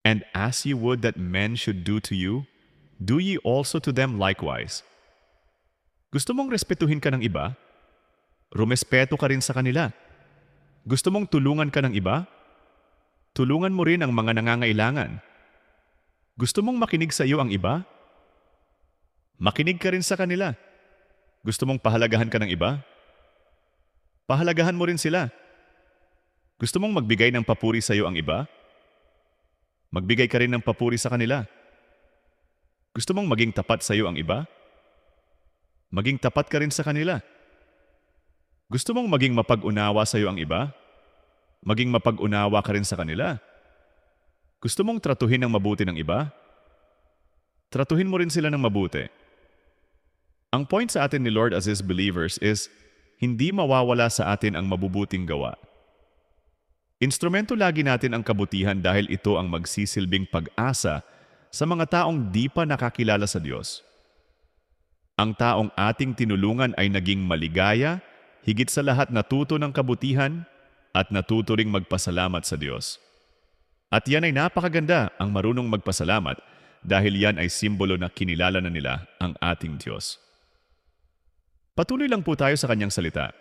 And as ye would that men should do to you, do ye also to them likewise. Gusto mong respetuhin ka ng iba? Rumespeto ka rin sa kanila. Gusto mong tulungan ka ng iba? Tulungan mo rin ang mga nangangailangan. Gusto mong makinig sa iyo ang iba? Makinig ka rin sa kanila. Gusto mong pahalagahan ka ng iba? Pahalagahan mo rin sila. Gusto mong magbigay ng papuri sa iyo ang iba? Magbigay ka rin ng papuri sa kanila. Gusto mong maging tapat sa iyo ang iba? Maging tapat ka rin sa kanila. Gusto mong maging mapag-unawa sa iyo ang iba? Maging mapag-unawa ka rin sa kanila. Gusto mong tratuhin ng mabuti ng iba? Tratuhin mo rin sila ng mabuti. Ang point sa atin ni Lord as His believers is, hindi mawawala sa atin ang mabubuting gawa. Instrumento lagi natin ang kabutihan dahil ito ang magsisilbing pag-asa sa mga taong di pa nakakilala sa Diyos. Ang taong ating tinulungan ay naging maligaya, higit sa lahat natuto ng kabutihan at natuto ring magpasalamat sa Diyos. At yan ay napakaganda ang marunong magpasalamat dahil yan ay simbolo na kinilala na nila ang ating Diyos. Patuloy lang po tayo sa kanyang salita.